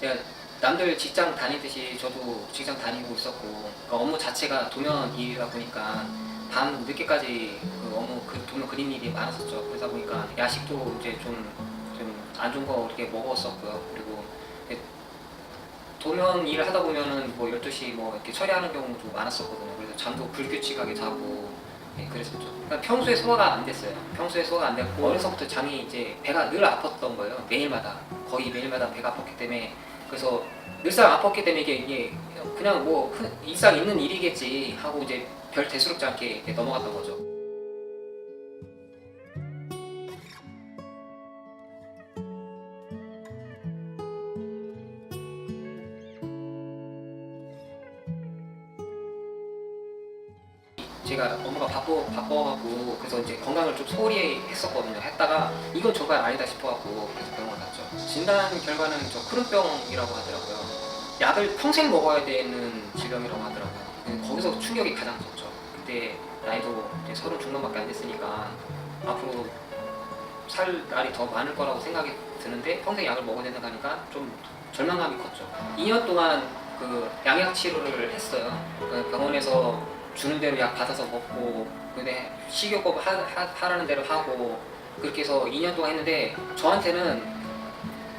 제가 남들 직장 다니듯이 저도 직장 다니고 있었고 그러니까 업무 자체가 도면 일이다 보니까 밤 늦게까지 그 업무 그 도면 그림 일이 많았었죠. 그러다 보니까 야식도 이제 좀 좀 안 좋은 거 이렇게 먹었었고요. 그리고 도면 일을 하다 보면은 뭐 12시 뭐 이렇게 처리하는 경우도 많았었거든요. 그래서 잠도 불규칙하게 자고 예, 그랬었죠. 그러니까 평소에 소화가 안 됐어요. 평소에 소화가 안 됐고 어려서부터 잠이 이제 배가 늘 아팠던 거예요. 매일마다 거의 매일마다 배가 아팠기 때문에 그래서 늘상 아팠기 때문에 이게, 그냥 뭐 흔- 일상 있는 일이겠지 하고 이제 별 대수롭지 않게 넘어갔던 거죠. 제가 업무가 바빠 바빠갖고 그래서 이제 건강을 좀 소홀히 했었거든요. 했다가 이건 정말 아니다 싶어갖고 그래서 병원 갔죠. 진단 결과는 저 크론병이라고 하더라고요. 약을 평생 먹어야 되는 질병이라고 하더라고요. 근데 거기서 충격이 가장 컸죠. 그때 나이도 이제 서른 중반밖에 안 됐으니까 앞으로 살 날이 더 많을 거라고 생각이 드는데 평생 약을 먹어야 된다고 하니까 좀 절망감이 컸죠. 2년 동안 그 양약 치료를 했어요. 그 병원에서 주는 대로 약 받아서 먹고 근데 식이요법 하, 하, 하라는 대로 하고 그렇게 해서 2년 동안 했는데 저한테는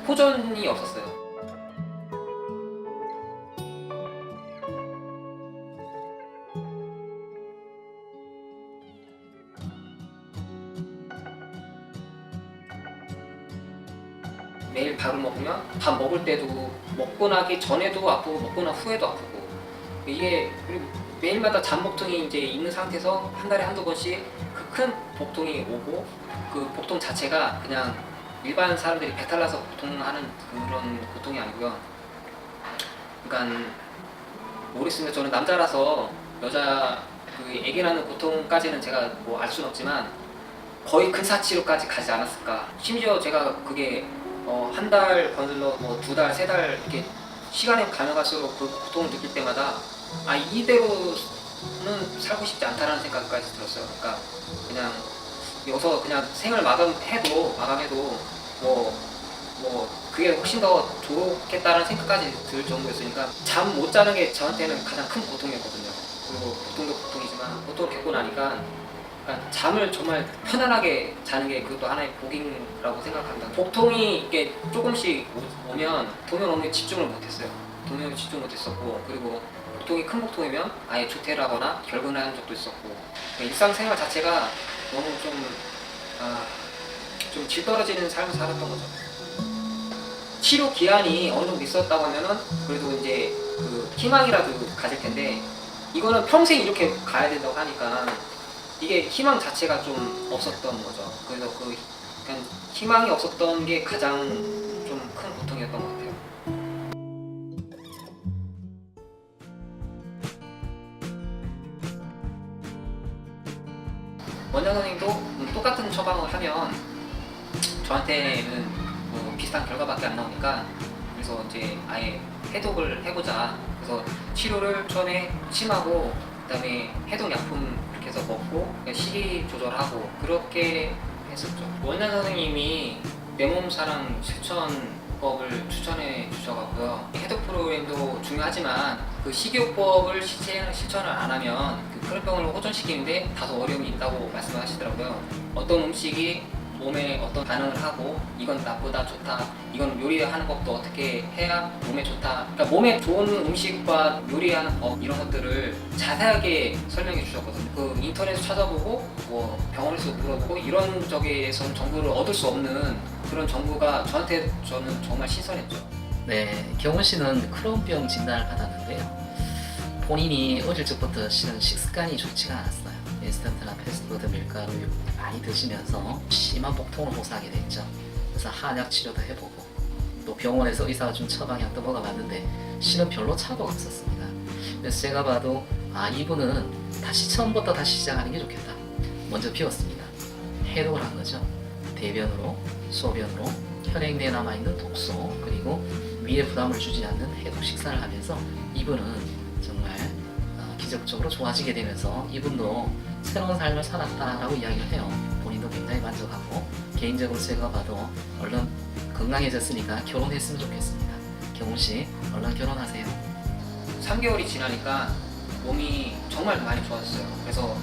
호전이 없었어요. 매일 밥을 먹으면 밥 먹을 때도 먹고 나기 전에도 아프고 먹고 난 후에도 아프고 이게 그리고 매일마다 잠복통이 이제 있는 상태에서 한 달에 한두 번씩 그 큰 복통이 오고 그 복통 자체가 그냥 일반 사람들이 배탈 나서 복통하는 그런 고통이 아니고요. 그러니까 모르겠습니다. 저는 남자라서 여자 그 애기 낳는 고통까지는 제가 뭐 알 수는 없지만 거의 근사치료까지 가지 않았을까. 심지어 제가 그게 어, 한달 거슬러 뭐 두 달, 세 달 이렇게 시간이 가면 갈수록 그 고통을 느낄 때마다 아 이대로는 살고 싶지 않다라는 생각까지 들었어요. 그러니까 그냥 여기서 그냥 생을 마감해도 마감해도 뭐 뭐 그게 훨씬 더 좋겠다는 생각까지 들 정도였으니까 잠 못 자는 게 저한테는 가장 큰 고통이었거든요. 그리고 고통도 고통이지만 고통을 겪고 나니까 그러니까 잠을 정말 편안하게 자는 게 그것도 하나의 복이라고 생각합니다. 복통이 이게 조금씩 오- 오면 도면 업무에 집중을 못했어요. 도면에 집중 못했었고 그리고 복통이 큰 복통이면 아예 조퇴하거나 결근을 한 적도 있었고 그러니까 일상생활 자체가 너무 좀, 아, 좀 질떨어지는 삶을 살았던 거죠. 치료 기한이 어느 정도 있었다고 하면은 그래도 이제 그 희망이라도 가질 텐데 이거는 평생 이렇게 가야 된다고 하니까 이게 희망 자체가 좀 없었던 거죠. 그래서 그 그냥 희망이 없었던 게 가장 좀 큰 고통이었던 것 같아요. 원장 선생님도 음, 똑같은 처방을 하면 저한테는 뭐 비슷한 결과밖에 안 나오니까 그래서 이제 아예 해독을 해보자. 그래서 치료를 처음에 침하고 그다음에 해독 약품 이렇게 해서 먹고 식이 조절하고 그렇게 했었죠. 원장 선생님이 내 몸 사랑 실천법을 추천해 주셔가고요. 해독 프로그램도 중요하지만 그 식이요법을 실천, 실천을 안 하면 그 크론병을 호전시키는데 다소 어려움이 있다고 말씀하시더라고요. 어떤 음식이 몸에 어떤 반응을 하고 이건 나쁘다 좋다 이건 요리하는 법도 어떻게 해야 몸에 좋다 그러니까 몸에 좋은 음식과 요리하는 법 이런 것들을 자세하게 설명해 주셨거든요 그 인터넷 찾아보고 뭐 병원에서 물어보고 이런 쪽에선 정보를 얻을 수 없는 그런 정보가 저한테 저는 정말 신선했죠 네, 경훈 씨는 크론병 진단을 받았는데요. 본인이 어릴 적부터 실은 식습관이 좋지가 않았어요. 인스턴트나 패스트푸드 밀가루 많이 드시면서 심한 복통을 호소하게 됐죠. 그래서 한약 치료도 해보고 또 병원에서 의사가 준 처방약도 먹어봤는데 실은 별로 차도가 없었습니다. 그래서 제가 봐도 아 이분은 다시 처음부터 다시 시작하는 게 좋겠다. 먼저 비웠습니다. 해독을 한 거죠. 대변으로, 소변으로 혈액 내에 남아 있는 독소 그리고 위에 부담을 주지 않는 해독 식사를 하면서 이분은 정말 어, 기적적으로 좋아지게 되면서 이분도 새로운 삶을 살았다라고 이야기를 해요. 본인도 굉장히 만족하고 개인적으로 제가 봐도 얼른 건강해졌으니까 결혼했으면 좋겠습니다. 경훈 씨 얼른 결혼하세요. 3개월이 지나니까 몸이 정말 많이 좋아졌어요. 그래서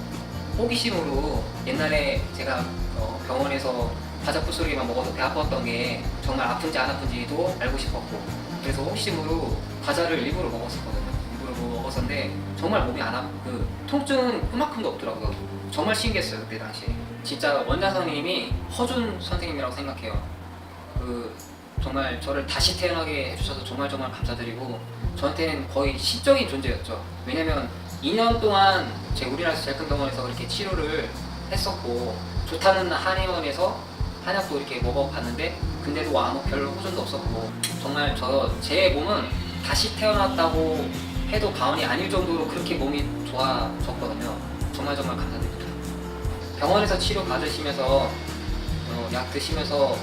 호기심으로 옛날에 제가 어, 병원에서 과자 부스러기만 먹어서 배 아팠던 게 정말 아픈지 안 아픈지도 알고 싶었고 그래서 호기심으로 과자를 일부러 먹었었거든요. 먹었었는데 정말 몸이 안 아프, 그 통증은 그만큼도 없더라고요. 정말 신기했어요 그때 당시에. 진짜 원장 선생님이 허준 선생님이라고 생각해요. 그 정말 저를 다시 태어나게 해주셔서 정말 정말 감사드리고 저한테는 거의 시적인 존재였죠. 왜냐면 2년 동안 제 우리나라에서 제일 큰 병원에서 그렇게 치료를 했었고 좋다는 한의원에서 한약도 이렇게 먹어봤는데 근데도 아무 별로 호전도 없었고 정말 저 제 몸은 다시 태어났다고 해도 과언이 아닐 정도로 그렇게 몸이 좋아졌거든요. 정말 정말 감사드립니다. 병원에서 치료 받으시면서 어, 약 드시면서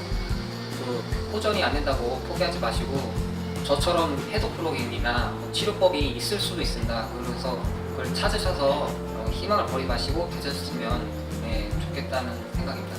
그 호전이 안 된다고 포기하지 마시고 저처럼 해독 프로그램이나 뭐 치료법이 있을 수도 있습니다. 그래서 그걸 찾으셔서 어, 희망을 버리지 마시고 되셨으면 네, 좋겠다는 생각입니다.